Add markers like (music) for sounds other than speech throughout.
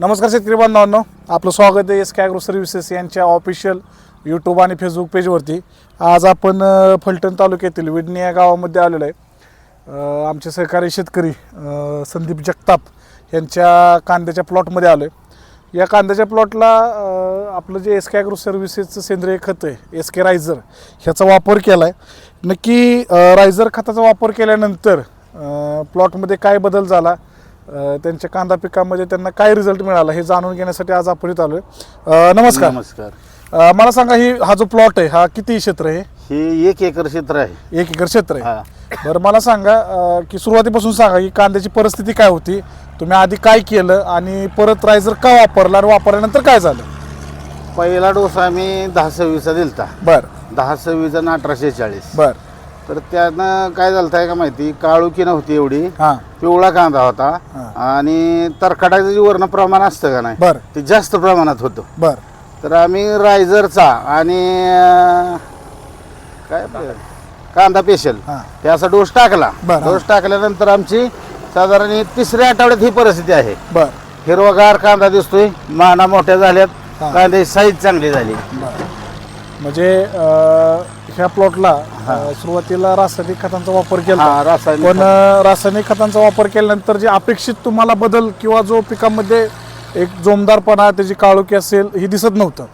नमस्कार शेतकरी बांधवांनो आपलं स्वागत आहे एस कॅग्रो सर्व्हिसेस यांच्या ऑफिशियल यूट्यूब आणि फेसबुक पेजवरती आज आपण फलटण तालुक्यातील विडणी या गावामध्ये आलेलो आहे. आमचे सहकारी शेतकरी संदीप जगताप यांच्या कांद्याच्या प्लॉटमध्ये आलो आहे या कांद्याच्या प्लॉटला आपलं जे एस कॅग्रो सर्व्हिसेसचं सेंद्रिय खत आहे एस के रायझर ह्याचा वापर केला आहे नक्की रायझर खताचा वापर केल्यानंतर प्लॉटमध्ये काय बदल झाला? त्यांच्या कांदा पिकामध्ये त्यांना काय रिझल्ट मिळाला हे जाणून घेण्यासाठी आज आपण इथं आलोय. नमस्कार. नमस्कार. अ, मला सांगा ही हा जो प्लॉट आहे हा किती क्षेत्र आहे? हे एक एकर क्षेत्र आहे. एक एकर क्षेत्र आहे. हा. बरं मला सांगा अ, की सुरुवातीपासून सांगा की कांद्याची परिस्थिती काय होती? तुम्ही आधी काय केलं आणि परत रायझर का वापरला आणि वापरल्यानंतर काय झालं? पहिला डोस आम्ही दहा सव्वीसचा दिलता. बर. दहा सव्वीस आणि अठराशे चाळीस. बर. तर त्यानं काय झालं आहे का माहिती? काळुकी नव्हती एवढी. हां. पिवळा कांदा होता. आणि तरकाटाचं जे वर्ण प्रमाण असतं का नाही बर. ते जास्त प्रमाणात होतं. बर. तर आम्ही रायझरचा आणि अं, काय आपलं, कांदा पेशल हां. त्याचा डोस टाकला. बरं. डोस टाकल्यानंतर आमची साधारण ही तिसऱ्या आठवड्यात ही परिस्थिती आहे. बर. हिरवागार कांदा दिसतोय माना मोठ्या झाल्यात हा. कांद्याची साईज चांगली झाली. बर. म्हणजे अ, ह्या प्लॉटला अ, सुरुवातीला रासायनिक खतांचा वापर केला. हा रासायनिक पण अ, रासायनिक खतांचा वापर केल्यानंतर जे अपेक्षित तुम्हाला बदल किंवा जो पिकामध्ये एक जोमदारपणा त्याची काळोखी असेल हे दिसत नव्हतं.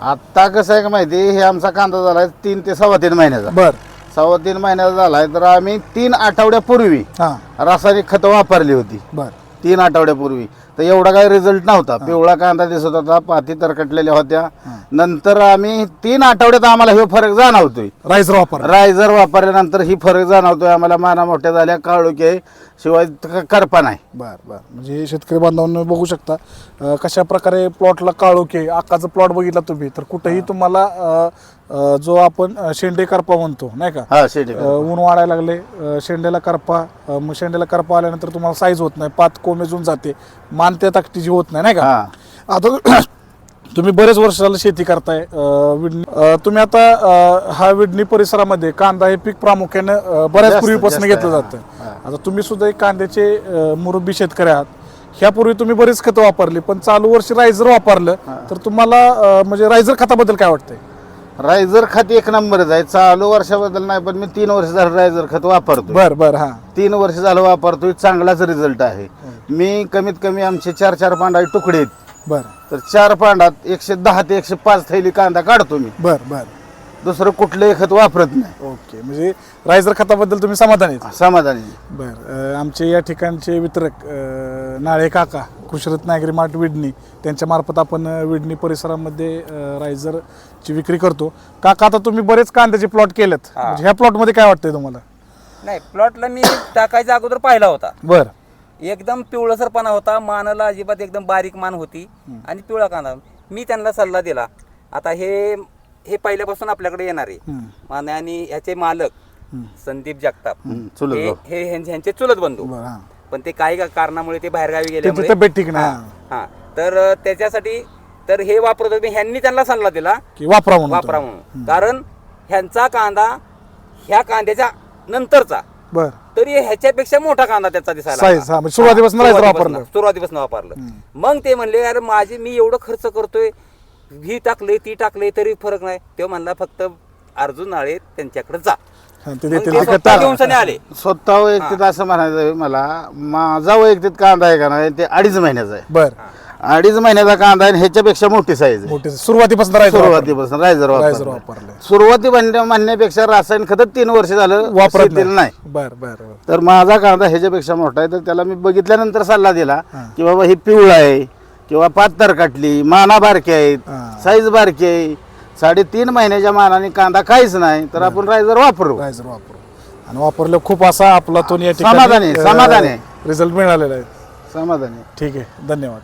आता कसं आहे का माहिती हे आमचा कांदा झालाय तीन ते सव्वा तीन महिन्याचा. बर. सव्वा तीन महिन्याचा झालाय तर आम्ही तीन आठवड्यापूर्वी हां. रासायनिक खतं वापरली होती. बर. तीन आठवड्यापूर्वी. तर एवढा काही रिझल्ट नव्हता. पिवळा कांदा दिसत होता पाती तरकटलेल्या होत्या. नंतर आम्ही तीन आठवड्यात आम्हाला हे फरक जाणवतोय. राईजर वापर. रायझर वापरल्यानंतर ही फरक जाणवतोय. आम्हाला माना मोठ्या झाल्या आहे. शिवाय क- करपा नाही. बर बर. म्हणजे शेतकरी बांधवांना बघू शकता अ, कशा प्रकारे प्लॉटला काळोखे आकाचा प्लॉट बघितला तुम्ही तर कुठेही तुम्हाला अ, अ, जो आपण अ, शेंडे करपा म्हणतो नाही का? हा अ, ऊन वाढायला लागले अ, शेंड्याला करपा अ, मग शेंड्याला करपा आल्यानंतर तुम्हाला साईज होत नाही पात कोमेजून जाते मान त्या ताकदीची होत नाही नाही का? हा. आता (clears throat) तुम्ही बरेच वर्ष झालं शेती करताय अ, विडणी अ, तुम्ही आता अ, हा विडणी परिसरामध्ये कांदा हे पीक प्रामुख्याने अ, बऱ्याच जास्त- पूर्वीपासून जास्त घेतलं आहे. जातं. आता तुम्ही सुद्धा एक कांद्याचे अ, मुरुबी शेतकरी आहात. ह्यापूर्वी तुम्ही बरीच खतं वापरली पण चालू वर्षी रायझर वापरलं तर तुम्हाला म्हणजे रायझर खताबद्दल काय वाटतंय? रायझर खत एक नंबरच आहे. चालू वर्षाबद्दल नाही पण मी तीन वर्ष झालं रायझर खत वापरतो बर बर हा. तीन वर्ष झालं वापरतोय चांगलाच रिझल्ट आहे. मी कमीत कमी आमचे चार चार पांडा तुकडे आहेत. बर. तर चार पांडात एकशे दहा ते एकशे पाच थैली कांदा काढतो मी. बर बर. दुसरं कुठलंही खत वापरत नाही. ओके म्हणजे रायझर खताबद्दल तुम्ही समाधानी आहेत? समाधानी बर अ, आमचे या ठिकाणचे वितरक अ, नाळे काका कृषीरत्न ॲग्री मार्ट विडणी त्यांच्या मार्फत आपण अ, विडणी परिसरामध्ये अ, रायझरची विक्री करतो. काका आता तुम्ही बरेच कांद्याचे प्लॉट केलेत. हा. म्हणजे ह्या प्लॉटमध्ये काय वाटतंय तुम्हाला? नाही प्लॉटला मी टाकायच्या अगोदर पाहिला होता. बर. एकदम पिवळसरपणा होता मानाला अजिबात एकदम बारीक मान होती आणि पिवळा कांदा. मी त्यांना सल्ला दिला. आता हे हे पहिल्यापासून आपल्याकडे येणार आहे. माने आणि ह्याचे मालक. संदीप जगताप चुलत हे भाऊ. हे ह्यांचे चुलत बंधू बर हा पण ते काही का- कारणामुळे ते बाहेरगावी त्यांची गेल्यामुळे तब्येत ठीक नाही हा हा. तर अ, त्याच्यासाठी तर हे वापरत होते ह्यांनी त्यांना सल्ला दिला की वापरा म्हणून वापरा तुम्ही. म्हणून कारण ह्यांचा कांदा ह्या कांद्याच्या नंतरचा बर तरी ह्याच्यापेक्षा मोठा कांदा त्याचा दिसायला Size, लागला. हा, म्हणजे सुरुवातीपासून- वापरलं. सुरुवातीपासून वापरलं मग ते म्हणले अरे माझी मी एवढं खर्च करतोय ही टाकले ती टाकले तरी फरक नाही. ते म्हणला फक्त अर्जुन नाळे त्यांच्याकडे जा. हा, ते मग देतील ते ते स्वतः आले. स्वतः वैयक्तिक असं म्हणायचं आहे मला माझा वैयक्तिक कांदा आहे का नाही ते अडीच महिन्याचा आहे. बर. अडीच महिन्याचा कांदा आहे आणि ह्याच्यापेक्षा मोठी साईज आहे. मोठे सुरुवातीपासून. सुरुवातीपासून रायझर रायझर वापर वापरले. सुरुवाती म्हणण्या- म्हणण्यापेक्षा रासायनिक खत तीन वर्ष झालं वापरत शेतीला नाही. बर बर बर. तर माझा कांदा ह्याच्यापेक्षा मोठा आहे तर त्याला मी बघितल्यानंतर सल्ला दिला हा. की बाबा ही पिवळा आहे किंवा पातर काटली माना बारके आहेत. हा. साईज बारकी आहे. साडेतीन महिन्याच्या मानाने कांदा काहीच नाही तर आपण रायझर वापरू. रायझर वापरू. आणि वापरलं खूप असा आपला तो या समाधानी, समाधानी. रिझल्ट मिळालेला आहे. समाधानी ठीक आहे धन्यवाद.